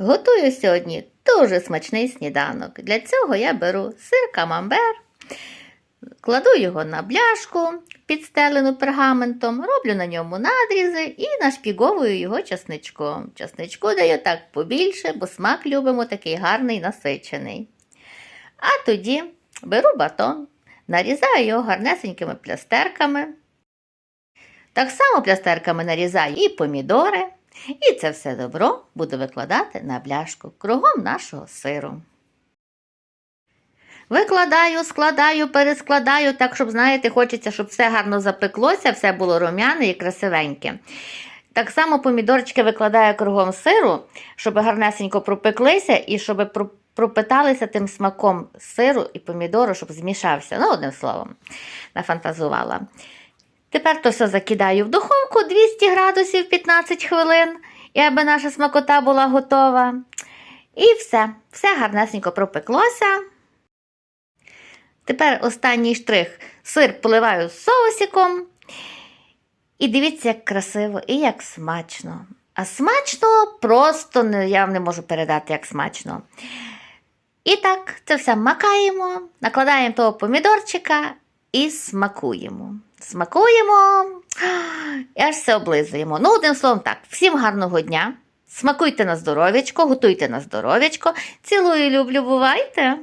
Готую сьогодні дуже смачний сніданок. Для цього я беру сир камамбер, кладу його на бляшку, підстелену пергаментом, роблю на ньому надрізи і нашпіговую його часничком. Часничку даю так побільше, бо смак любимо такий гарний насичений. А тоді беру батон, нарізаю його гарнесенькими плястерками. Так само плястерками нарізаю і помідори. І це все добро буду викладати на бляшку кругом нашого сиру. Викладаю, складаю, перескладаю, так, щоб, знаєте, хочеться, щоб все гарно запеклося, все було рум'яне і красивеньке. Так само помідорчики викладаю кругом сиру, щоб гарнесенько пропеклися і щоб про- пропиталися тим смаком сиру і помідору, щоб змішався. Ну, одним словом, нафантазувала. Тепер то все закидаю в духовку 200 градусів 15 хвилин, і аби наша смакота була готова. І все, все гарнесенько пропеклося. Тепер останній штрих. Сир поливаю соусиком. І дивіться, як красиво і як смачно. А смачно просто я вам не можу передати, як смачно. І так, це все макаємо, накладаємо того помідорчика і смакуємо. Смакуємо і аж все облизуємо. Ну, одним словом, так, всім гарного дня. Смакуйте на здоров'ячко, готуйте на здоров'ячко. Цілую, люблю, бувайте!